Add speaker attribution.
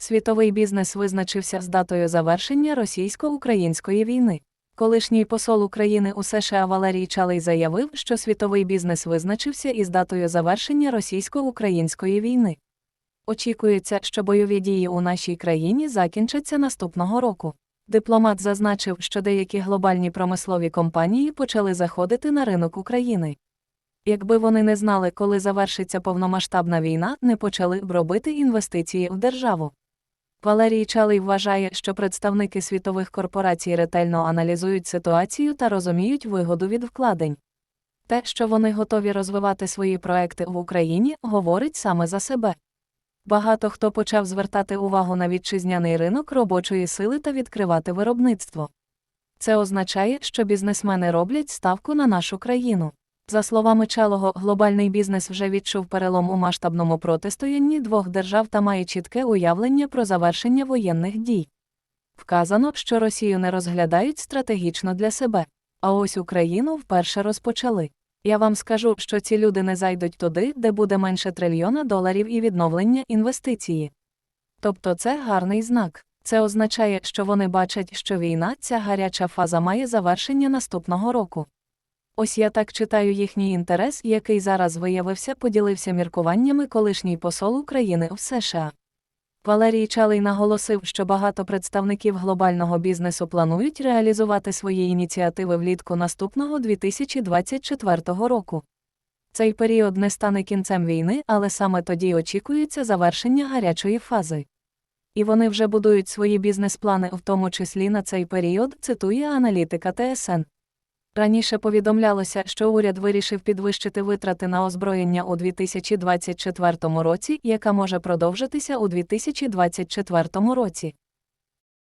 Speaker 1: Світовий бізнес визначився з датою завершення російсько-української війни. Колишній посол України у США Валерій Чалий заявив, що світовий бізнес визначився із датою завершення російсько-української війни. Очікується, що бойові дії у нашій країні закінчаться наступного року. Дипломат зазначив, що деякі глобальні промислові компанії почали заходити на ринок України. Якби вони не знали, коли завершиться повномасштабна війна, не почали б робити інвестиції в державу. Валерій Чалий вважає, що представники світових корпорацій ретельно аналізують ситуацію та розуміють вигоду від вкладень. Те, що вони готові розвивати свої проекти в Україні, говорить саме за себе. Багато хто почав звертати увагу на вітчизняний ринок робочої сили та відкривати виробництво. Це означає, що бізнесмени роблять ставку на нашу країну. За словами Чалого, глобальний бізнес вже відчув перелом у масштабному протистоянні двох держав та має чітке уявлення про завершення воєнних дій. Вказано, що Росію не розглядають стратегічно для себе, а ось Україну вперше розпочали. Я вам скажу, що ці люди не зайдуть туди, де буде менше трильйона доларів і відновлення інвестиції. Тобто це гарний знак. Це означає, що вони бачать, що війна, ця гаряча фаза має завершення наступного року. Ось я так читаю їхній інтерес, який зараз виявився, поділився міркуваннями колишній посол України в США. Валерій Чалий наголосив, що багато представників глобального бізнесу планують реалізувати свої ініціативи влітку наступного 2024 року. Цей період не стане кінцем війни, але саме тоді очікується завершення гарячої фази. І вони вже будують свої бізнес-плани, в тому числі на цей період, цитує аналітика ТСН. Раніше повідомлялося, що уряд вирішив підвищити витрати на озброєння у 2024 році, яка може продовжитися у 2024 році.